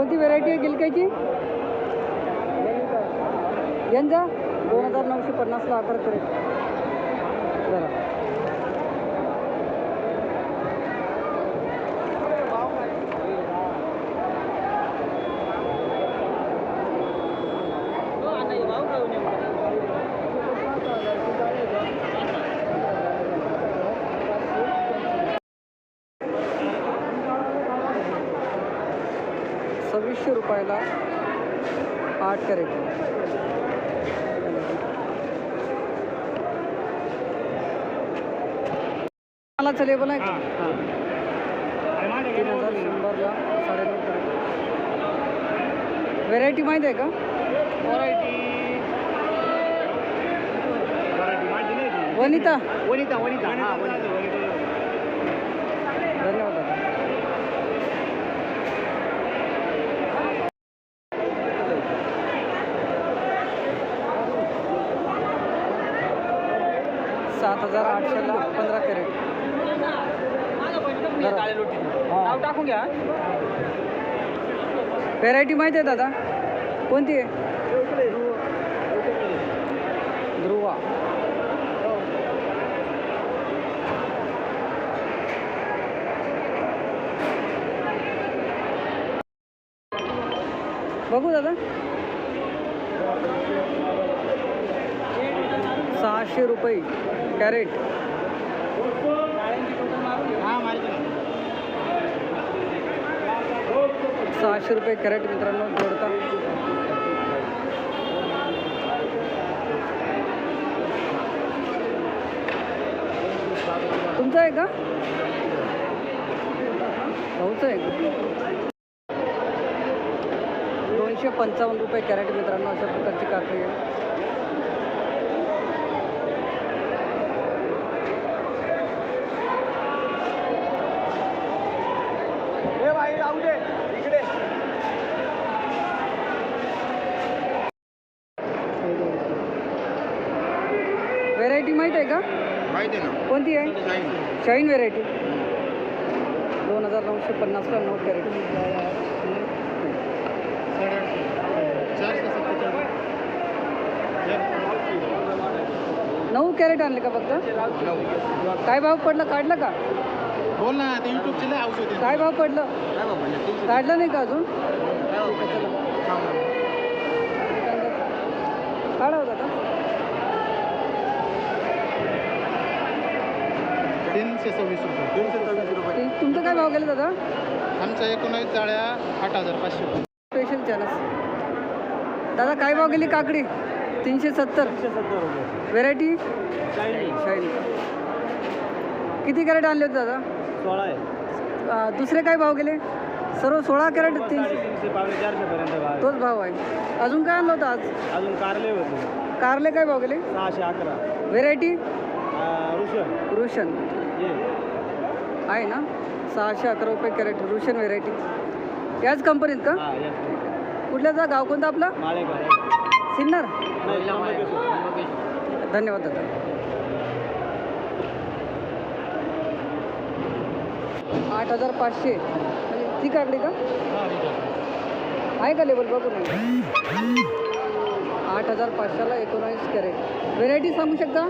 कोणती व्हेरायटी आहे गिलक्याची? यांचा? दोन हजार नऊशे पन्नासला आकार करेल. बरं. कॅरेट मला चलेबल आहे का? तीन हजार शंभरला साडेनऊ कॅरेट व्हेरायटी माहीत आहे का? वनिता. वनिता वनिता हा धन्यवाद दादा सात हजार आठशेला पंधरा कॅरेट. नाव टाकून घ्या. व्हेरायटी माहिती आहे दादा? कोणती आहे? ध्रुवा. बघू दादा. पपई कॅरेट. सहाशे रुपये कॅरेट मित्रांनो जोडता. तुमचं आहे का? भाऊचं आहे का? दोनशे पंचावन्न रुपये कॅरेट मित्रांनो अशा प्रकारची काकडी आहे. व्हेरायटी माहीत आहे का? माहिती आहे ना. कोणती आहे? शाईन व्हेरायटी दोन हजार नऊशे पन्नासला नऊ कॅरेट. नऊ कॅरेट आणले का फक्त? काय भाव पडलं? काढलं का? बोल ना ते युट्यूबचे लय काय भाव पडलं? काढलं नाही का अजून काय बाबा काढा होता का सव्वीस रुपये. सव्वीस रुपये. ते- तुमचं काय भाव गेलं दादा? आमच्या एकोणावीस जाळ्या आठ हजार पाचशे. रुपये स्पेशल चॅनल्स दादा काय भाव गेली काकडी? तीनशे सत्तर. तीनशे सत्तर रुपये. व्हेरायटी चायनीज शाईन किती कॅरेट आणले होते दादा? सोळा आहे. अं, दुसरे काय भाव गेले? सर्व सोळा कॅरेट तीनशे तीनशे पावणे चारशे पर्यंत तोच भाव आहे. अजून काय आणलं होतं आज? अजून कारले होते. कारले काय भाव गेले? सहाशे अकरा. व्हेरायटी रुशन. रुशन. आहे. ना? सहाशे अकरा रुपये कॅरेट रुशन व्हेरायटी याच कंपनीत का? कुठल्याचा गाव कोणतं आपलं? सिन्नर. धन्यवाद दादा. आठ हजार पाचशे. म्हणजे ती काकडी का? आहे. का लेबल बघू नाही आठ हजार पाचशेला एकोणावीस कॅरेट. व्हेरायटी सांगू शकता?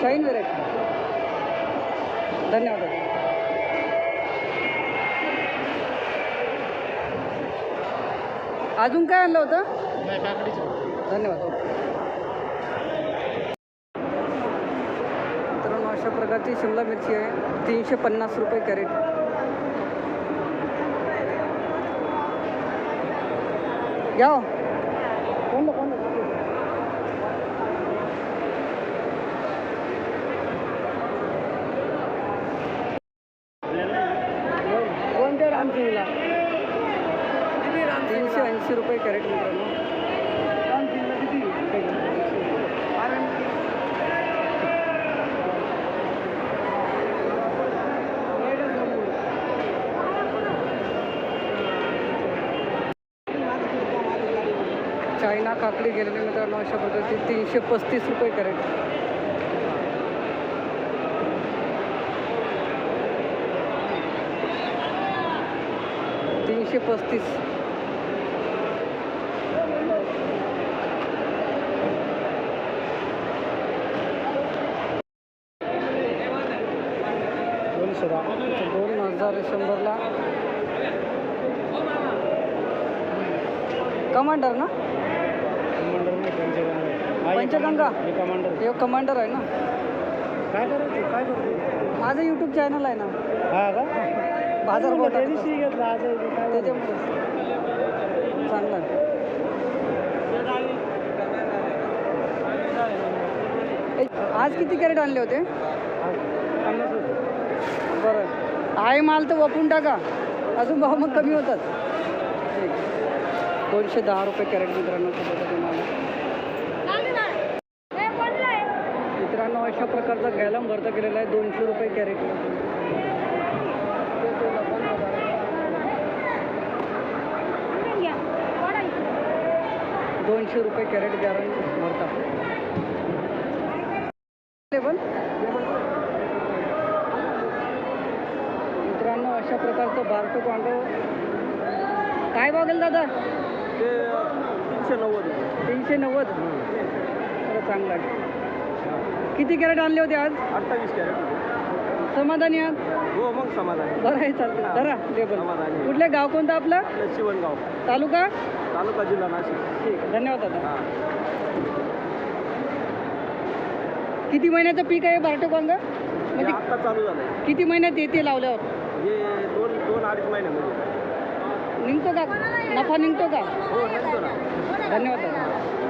शाईन व्हेरायटी धन्यवाद. अजून काय आणलं होतं? धन्यवाद. मित्रांनो अशा प्रकारची शिमला मिरची आहे. तीनशे पन्नास रुपये कॅरेट. घ्या हो. कोणलं कोणलं कोणत्या रामसिंगला तीनशे ऐंशी रुपये कॅरेट मित्रांनो चायना काकडी गेलेली मित्रांनो अशा पद्धती तीनशे पस्तीस रुपये करेल तीनशे पस्तीस. दोन हजार शंभरला. कमांडर ना? पंचगंगा. कमांडर हे कमांडर आहे ना? काय करायचं? काय करतो माझं यूट्यूब चॅनल आहे ना. हा का? बाजार घेतला आज? त्याच्यामुळे. चांगलं आज किती कॅरेट आणले होते. बरं. आहे माल तर वपून टाका. अजून भाव मग कमी होतात. दोनशे दहा रुपये कॅरेट मित्रांनो छोटे माल मित्रांनो अशा प्रकारचा गॅलम भरता केलेला आहे दोनशे रुपये कॅरेट. दोनशे रुपये कॅरेट गॅरंटी भरता. लेबल मित्रांनो अशा प्रकारचं बारटो कांडो. काय गेलं दादा? ते तीनशे नव्वद. तीनशे नव्वद? चांगलं आहे. किती कॅरेट आणले होते आज? अठ्ठावीस कॅरेट होते. समाधानी आज हो मग समाधान. बरं आहे चालतं धरा लेबल समाधानी. कुठले गाव कोणतं आपलं. शिवणगाव तालुका? तालुका जिल्हा नाशिक. ठीक आहे धन्यवाद दादा. हा. किती महिन्याचं पीक आहे बारटो हे म्हणजे आत्ता चालू झालंय. किती महिन्यात येते लावल्यावर? हे दोन दोन अडीच महिन्यामध्ये. निघतो का? नफा निघतो का? हो निघतो ना. धन्यवाद दादा.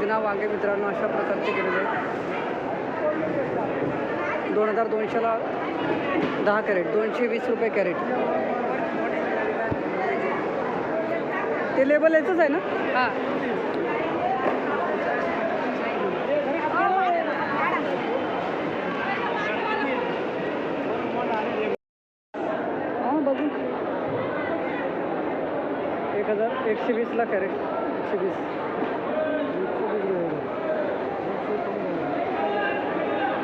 मेघना वांगे मित्रांनो अशा प्रकारचे केलेले आहेत. दोन हजार दोनशेला दहा कॅरेट दोनशे वीस रुपये कॅरेट. ते लेबल याचंच आहे ना? हां. हां एक हजार एकशे वीसला कॅरेट एकशे वीस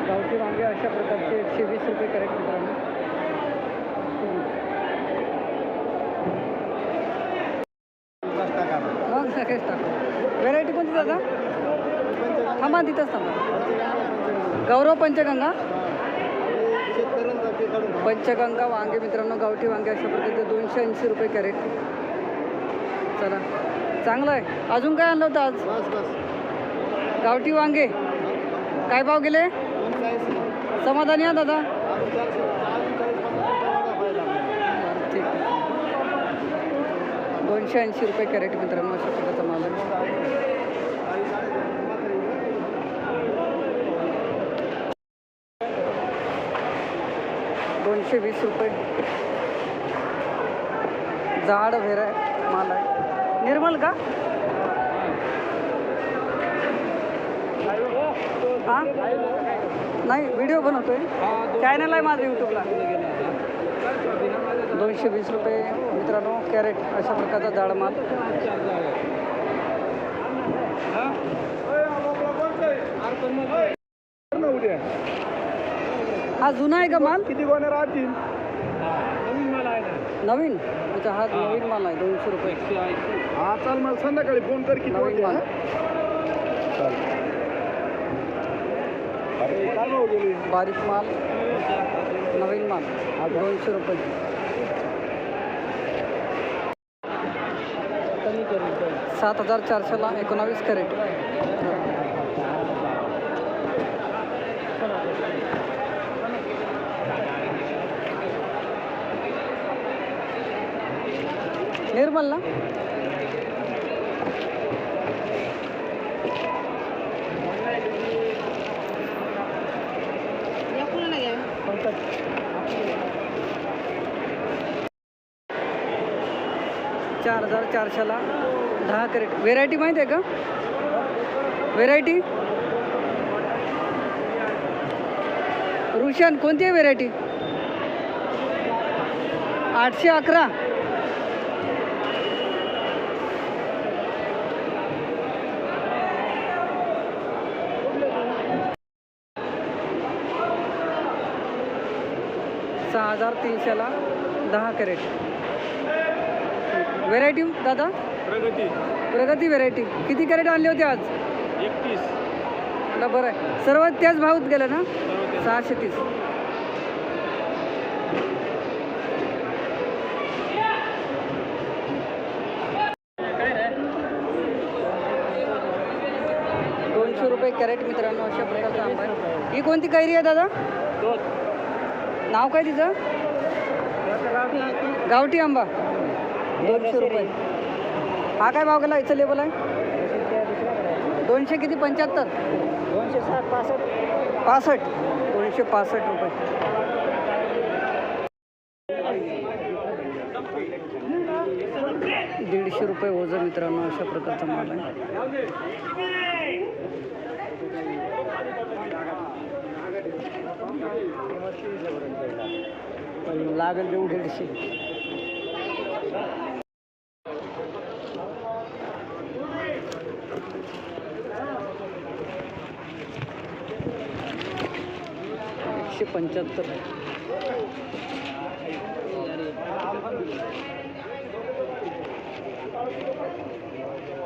गावठी वांगे अशा प्रकारचे एकशे वीस रुपये कॅरेट मित्रांनो मग सगळेच टाकू. व्हेरायटी कोणती दादा? थांबा तिथंच थांबा. गौरव पंचगंगा? पंचगंगा वांगे मित्रांनो गावठी वांगे अशा प्रकारचे दोनशे ऐंशी रुपये कॅरेट. चला. चांगलं आहे. अजून काय आणलं होतं आज? गावठी वांगे. काय भाव गेले? समाधानी आहे दादा? ठीक दोनशे ऐंशी रुपये कॅरेट मित्रांनो अशा प्रकारचा माल दोनशे वीस रुपये. जाड व्हेरा माल आहे. निर्मल का? हा? नाही व्हिडिओ बनवतोय. चॅनल आहे माझं यूट्यूबला दोनशे वीस रुपये मित्रांनो कॅरेट अशा प्रकारचा जाड माल. हा जुना आहे का माल? किती गोण्या राहतील? नवीन. अच्छा हा नवीन माल आहे दोनशे रुपये. हा चाल मला संध्याकाळी फोन कर किती नवीन माल. गेली बारीक माल नवीन माल दोनशे रुपये. सात हजार चारशेला एकोणावीस कॅरेट. निर्मल ना? चार हजार चारशेला दहा कॅरेट. व्हेरायटी माहीत आहे का? व्हेरायटी रुशन कोणती आहे व्हेरायटी आठशे अकरा. सहा हजार तीनशेला दहा कॅरेट. व्हेरायटी दादा? प्रगती. प्रगती व्हेरायटी किती कॅरेट आणले होते आज? एकतीस. मला बरं आहे. सर्व त्याच भावात गेलं ना? सहाशे तीस. दोनशे रुपये कॅरेट मित्रांनो अशा प्रकारचा आंबा आहे. ही कोणती कैरी आहे दादा? नाव काय तिचं? गावठी आंबा. दोनशे रुपये. हा काय भाव गेला याचं लेबल आहे? दोनशे किती? पंच्याहत्तर. दोनशे साठ पासष्ट. पासष्ट. दोनशे पासष्ट रुपये. दीडशे रुपये ओझं मित्रांनो अशा प्रकारचा माल आहे. लागेल देऊ दीडशे. पंच्याहत्तर.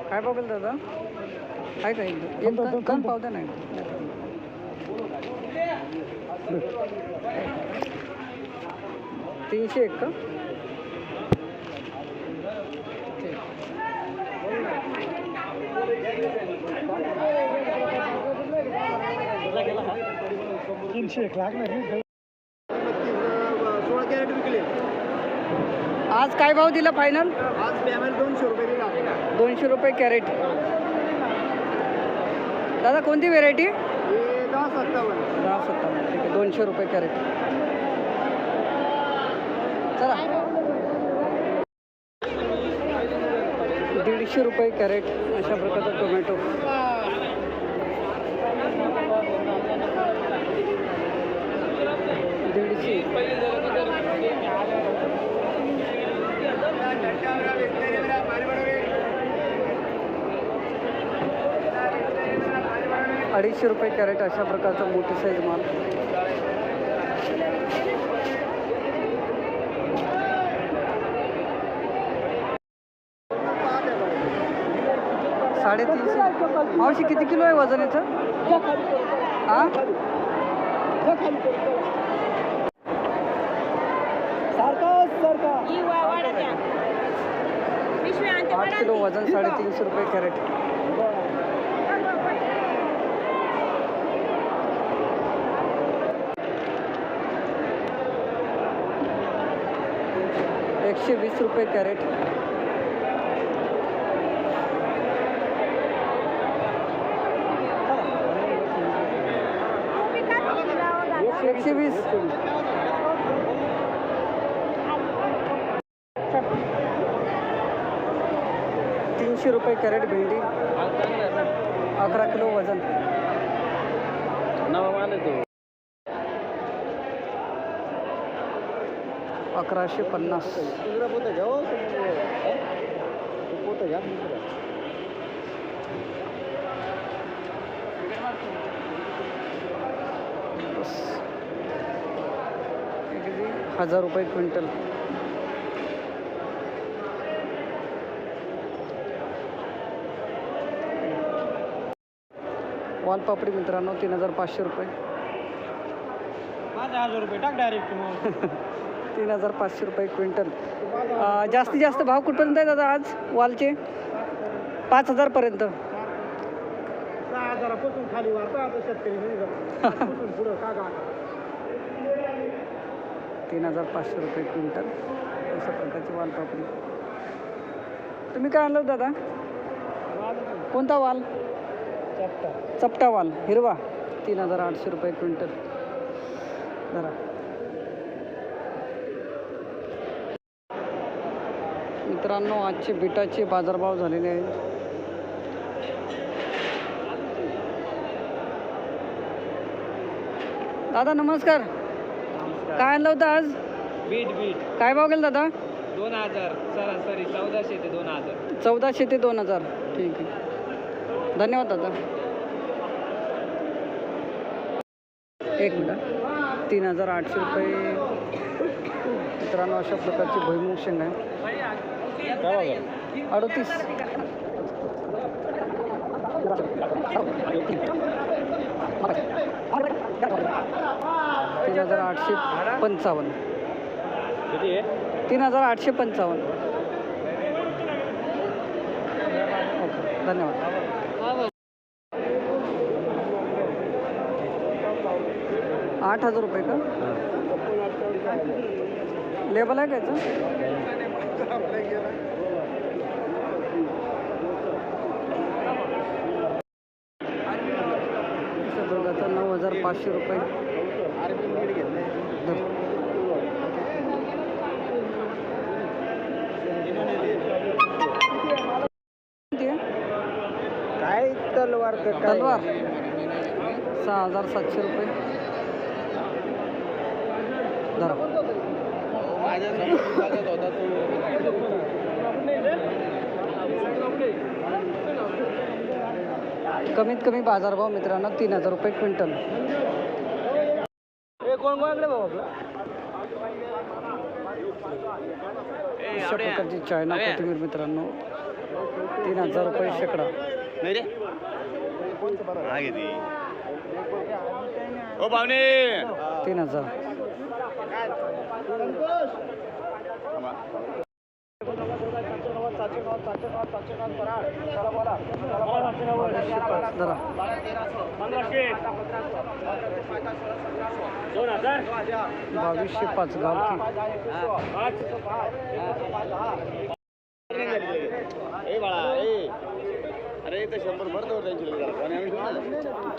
काय बघेल दादा? आहे का एक कण पावत्या नाही. तीनशे एक का ठीक. तीनशे एक लाख नाही. सोळा कॅरेट विकले. आज काय भाव दिला फायनल आज पॅमेल दोनशे रुपये दिला. दोनशे रुपये कॅरेट. दादा कोणती व्हेरायटी हे दहा सत्तावन्न. दहा सत्तावन्न ठीक आहे. दोनशे रुपये कॅरेट. चला. दीडशे रुपये कॅरेट अशा प्रकारचा टोमॅटो दीडशे अडीचशे रुपये कॅरेट अशा प्रकारचा मोठी साईज माल. साडेतीनशे. मावशी किती किलो आहे वजन याचं? हा आठ किलो वजन साडेतीनशे रुपये कॅरेट. एकशे वीस रुपये कॅरेट. एकशे वीस. तीनशे रुपये कॅरेट भेंडी. अकरा किलो वजन. अकराशे पन्नास. किती? हज़ार रुपये क्विंटल. वालपापडी मित्रांनो तीन हज़ार पाचशे रुपये. हज़ार रुपये टाक डायरेक्ट मग. तीन हजार पाचशे रुपये क्विंटल. जास्तीत जास्त भाव कुठपर्यंत आहे दादा आज वालचे? पाच हजारपर्यंत. तीन हजार पाचशे रुपये क्विंटल. अशा प्रकारची वालपापडी तुम्ही काय आणलं दादा? कोणता वाल? चपटा. वाल हिरवा. तीन हजार आठशे रुपये क्विंटल. जरा मित्रांनो आजचे बिटाचे बाजारभाव झालेले आहेत. दादा नमस्कार. काय आणलं होतं आज? बीट बीट काय भाव गेला दादा? दोन हजार. सरासरी चौदाशे ते दोन हजार. चौदाशे ते दोन हजार. ठीक आहे. धन्यवाद दादा. एक मिनिट तीन हजार आठशे रुपये. मित्रांनो अशा प्रकारची भुईमुग शेंग आहे अडतीस. तीन हजार आठशे पंचावन्न. तीन हजार आठशे पंचावन्न. ओके धन्यवाद. आठ हजार रुपये का? लेबल आहे का याचं? दुर्गाचा नऊ हजार पाचशे रुपये? काय तलवार? तलवार सहा हजार सातशे रुपये धरा माझ्या होता कमीत कमी बाजारभाव मित्रांनो तीन हजार रुपये क्विंटल. तो अशा प्रकारची चायना कोथिंबीर मित्रांनो. तीन हजार रुपये शेकडा. नाही रे. किती ओ पाहुणे. तीन हजार. बावीसशे पाच गावठी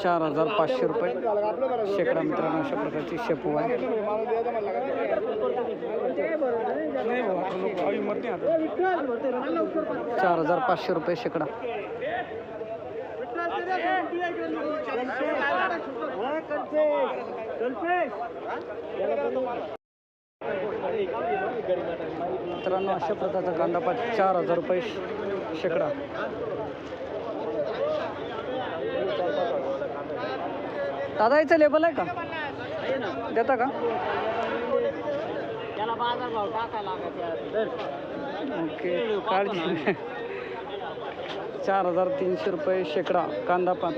चार हजार पाचशे रुपये. शेकडा मित्रांनो अशा प्रकारची शेपू आहे. चार हजार पाचशे रुपये शेकडा. मित्रांनो अशा प्रकारचा कांदा पाच चार हजार रुपये शेकडा. दादा याचं लेबल आहे का? देता का? त्याला टाकायला ओके काळजी चार हजार तीनशे रुपये शेकडा कांदा पात.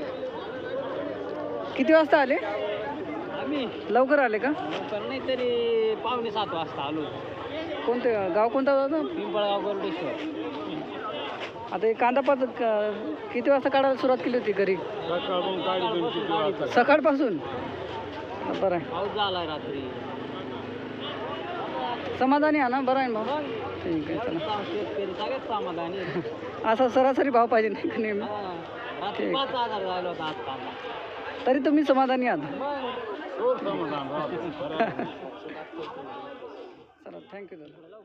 किती वाजता आले? आम्ही? लवकर आले का? नाही तरी पावणे सात वाजता आलो. कोणते गाव कोणता दादा? पिंपळगाव गोरडेश्वर. आता हे कांदा पात क- किती वाजता काढायला सुरुवात केली होती घरी? सकाळपासून बरं. आहे पाऊस झालाय रात्री. समाधानी आहे ना बरं आहे मग ठीक आहे चला. असा सरासरी भाव पाहिजे नाही का नेहमी हा. ठीक. तरी तुम्ही समाधानी आहात समाधान चला थँक्यू दादा